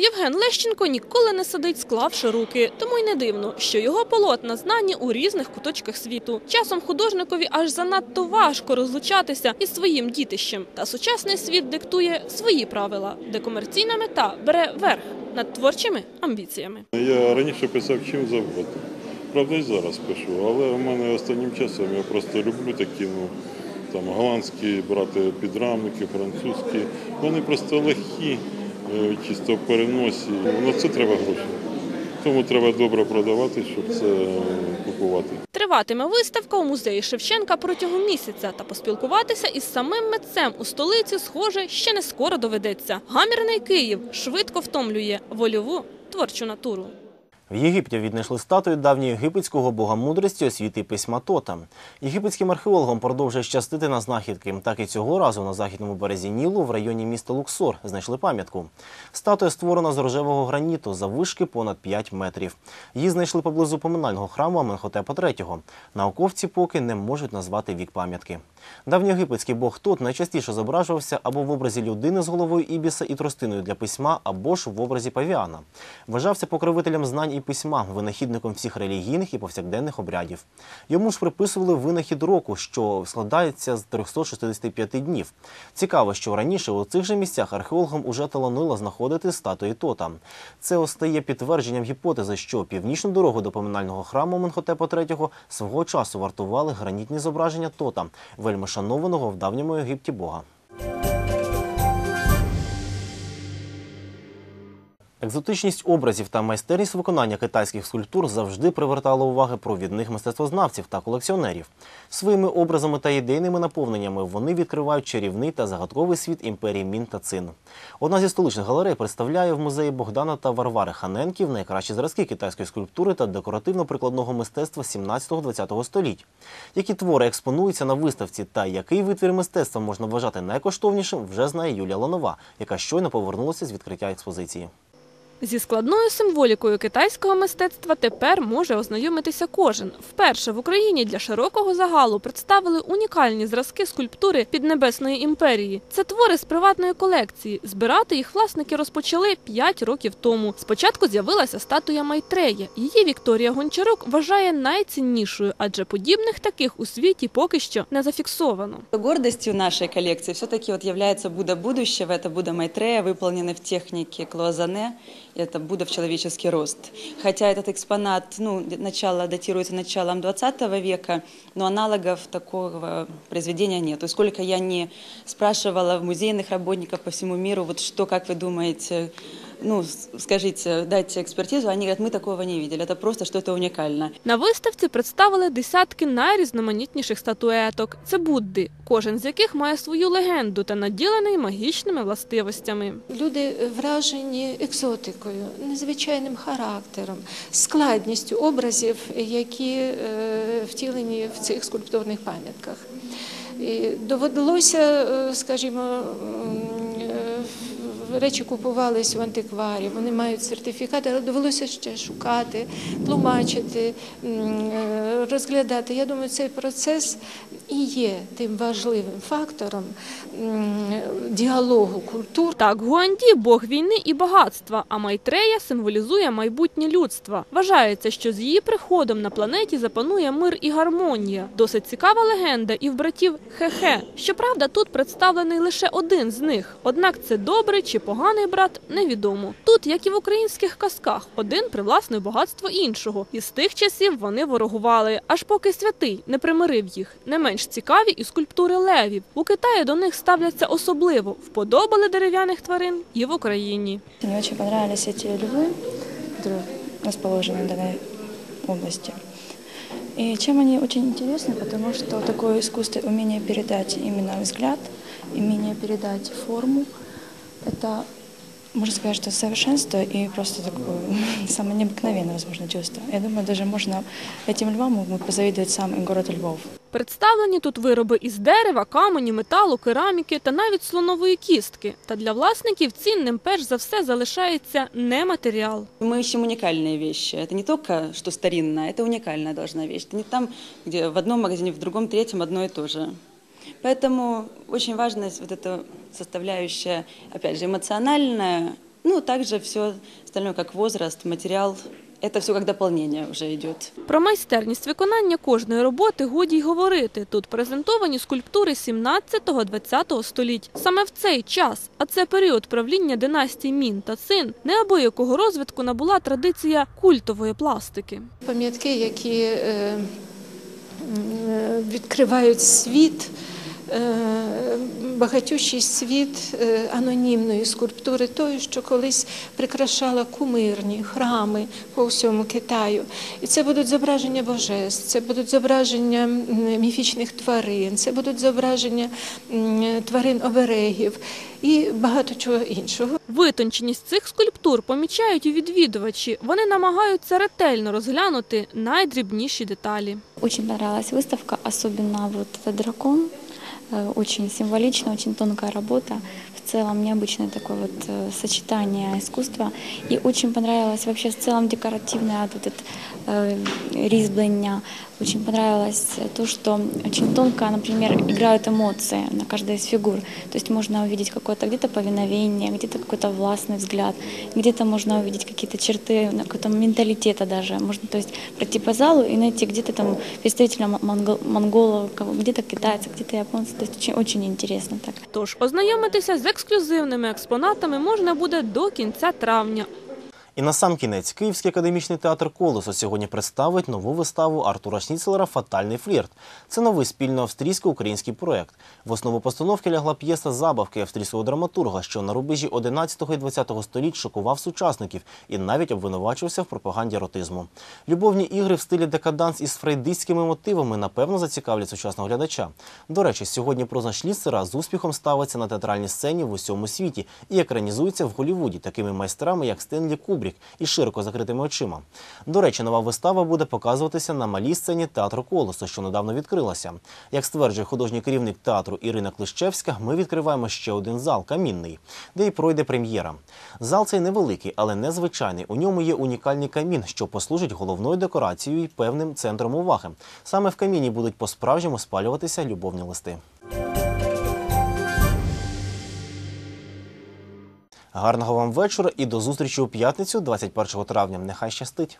Євген Лещенко ніколи не сидить, склавши руки, тому й не дивно, що його полотна знані у різних куточках світу. Часом художникові аж занадто важко розлучатися із своїм дітищем. Та сучасний світ диктує свої правила, де комерційна мета бере верх над творчими амбіціями. Я раніше писав чим завгодно. Правда, і зараз пишу, але в мене останнім часом я просто люблю такі, ну там голландські брати підрамники, французькі. Вони просто легкі, чисто в переносі. На це треба гроші. Тому треба добре продавати, щоб це купувати. Триватиме виставка у музеї Шевченка протягом місяця та поспілкуватися із самим митцем у столиці, схоже, ще не скоро доведеться. Гамірний Київ швидко втомлює вольову творчу натуру. В Єгипті віднайшли статую давнього єгипетського бога мудрості освіти письма Тота. Єгипетським археологам продовжує щастити на знахідки. Так і цього разу на західному березі Нілу в районі міста Луксор знайшли пам'ятку. Статуя створена з рожевого граніту заввишки понад 5 метрів. Її знайшли поблизу поминального храму Аменхотепа III. Науковці поки не можуть назвати вік пам'ятки. Давньоєгипетський бог Тот найчастіше зображувався або в образі людини з головою ібіса і тростиною для письма, або ж в образі павіана. Вважався покровителем знань і письма, винахідником всіх релігійних і повсякденних обрядів. Йому ж приписували винахід року, що складається з 365 днів. Цікаво, що раніше у цих же місцях археологам уже таланило знаходити статуї Тота. Це остає підтвердженням гіпотези, що північну дорогу до поминального храму Менхотепа III свого часу вартували гранітні зображення Тота, вельми шанованого в давньому Єгипті бога. Екзотичність образів та майстерність виконання китайських скульптур завжди привертала уваги провідних мистецтвознавців та колекціонерів. Своїми образами та ідейними наповненнями вони відкривають чарівний та загадковий світ імперії Мін та Цин. Одна зі столичних галерей представляє в музеї Богдана та Варвари Ханенків найкращі зразки китайської скульптури та декоративно-прикладного мистецтва 17-20 століть. Які твори експонуються на виставці та який витвір мистецтва можна вважати найкоштовнішим, вже знає Юлія Ланова, яка щойно повернулася з відкриття експозиції. Зі складною символікою китайського мистецтва тепер може ознайомитися кожен. Вперше в Україні для широкого загалу представили унікальні зразки скульптури Піднебесної імперії. Це твори з приватної колекції. Збирати їх власники розпочали 5 років тому. Спочатку з'явилася статуя Майтрея. Її Вікторія Гончарук вважає найціннішою, адже подібних таких у світі поки що не зафіксовано. Гордостью нашей коллекции все-таки вот является Будда будущего. Это Будда Майтрея, выполненный в технике клоазане. Это Будда в человеческий рост. Хотя этот экспонат, ну, начало датируется началом 20 века, но аналогов такого произведения нет. И сколько я не спрашивала музейных работников по всему миру, вот что, как вы думаете, ну, скажите, дайте экспертизу, они говорят, мы такого не видели, это просто что-то уникальное. На виставці представили десятки найрізноманітніших статуеток. Це Будди, кожен з яких має свою легенду та наділений магічними властивостями. Люди вражені екзотикою, незвичайним характером, складністю образів, які е, втілені в цих скульптурних пам'ятках. І довелося, е, скажімо, м, е, речі купувались у антикварі, вони мають сертифікати, але довелося ще шукати, тлумачити, е, розглядати. Я думаю, цей процес і є тим важливим фактором діалогу культур. Так, Гуанді – бог війни і багатства, а Майтрея символізує майбутнє людства. Вважається, що з її приходом на планеті запанує мир і гармонія. Досить цікава легенда і в братів Хехе. Щоправда, тут представлений лише один з них. Однак це добрий чи поганий брат невідомо. Тут, як і в українських казках, один привласнив багатство іншого. І з тих часів вони ворогували, аж поки святий не примирив їх. Не менш цікаві і скульптури левів. У Китаї до них ставляться особливо. Вподобали дерев'яних тварин і в Україні. Мне очень понравились эти львы, которые расположены в данной области. И чем они очень интересны, потому что такое искусство, умение передать именно взгляд, умение передать форму, это, можно сказать, что совершенство и просто такое самое необыкновенное, возможно, чувство. Я думаю, даже можно этим львам мог бы позавидовать сам и город Львов. Представлені тут вироби із дерева, каменю, металу, кераміки та навіть слонової кістки. Та для власників цінним перш за все залишається не матеріал. Мы ищем уникальные вещи. Это не только что старинное, это уникальная должна вещь. Это не там, где в одном магазине, в другом, третьем одно и то же. Поэтому очень важна вот эта составляющая, опять же, эмоциональная Ну, также все остальное, как возраст, материал, это все как дополнение уже идет. Про майстерність виконання кожної роботи годі й говорити. Тут презентовані скульптури 17-20 століть. Саме в цей час, а це період правління династій Мін та Цин, неабиякого розвитку набула традиція культової пластики. Пам'ятки, які е, м, відкривають світ, е, багатющий світ е, анонімної скульптури, тої, що колись прикрашала кумирні храми по всьому Китаю. І це будуть зображення божеств, це будуть зображення міфічних тварин, це будуть зображення тварин оберегів і багато чого іншого. Витонченість цих скульптур помічають і відвідувачі. Вони намагаються ретельно розглянути найдрібніші деталі. Очень понравилась выставка, особенно вот этот дракон. Э, Очень символично, очень тонкая работа В целом необычное такое вот э, сочетание искусства. И очень понравилось вообще в целом декоративное вот это э, ризблення. Очень понравилось то, что очень тонко, например, играют эмоции на каждой из фигур. То есть можно увидеть какое-то где-то повиновение, где-то какой-то властный взгляд, где-то можно увидеть какие-то черты ну, какого-то менталитета даже. Можно то есть пройти по залу и найти где-то там представителя монго- монголов, кого- где-то китайцев, где-то японцев. То есть очень, очень интересно так. Тож ознайомитися з ексклюзивними експонатами можна буде до кінця травня. І на сам кінець Київський академічний театр Колесо сьогодні представить нову виставу Артура Шніцелера Фатальний флірт. Це новий спільно австрійсько-український проект. В основу постановки лягла п'єса забавки австрійського драматурга, що на рубежі 11 і 20 століть шокував сучасників і навіть обвинувачився в пропаганді еротизму. Любовні ігри в стилі декаданс із фрейдистськими мотивами напевно зацікавлять сучасного глядача. До речі, сьогодні проза Шніцера з успіхом ставиться на театральній сцені в усьому світі і екранізується в Голлівуді такими майстрами, як Стенлі Кубрік із широко закритими очима. До речі, нова вистава буде показуватися на малій сцені театру Колосо, що недавно відкрилася. Як стверджує художній керівник театру Ірина Клищевська, ми відкриваємо ще один зал камінний, де й пройде прем'єра. Зал цей невеликий, але незвичайний. У ньому є унікальний камін, що послужить головною декорацією і певним центром уваги. Саме в каміні будуть по-справжньому спалюватися любовні листи. Гарного вам вечора і до зустрічі у п'ятницю, 21 травня. Нехай щастить!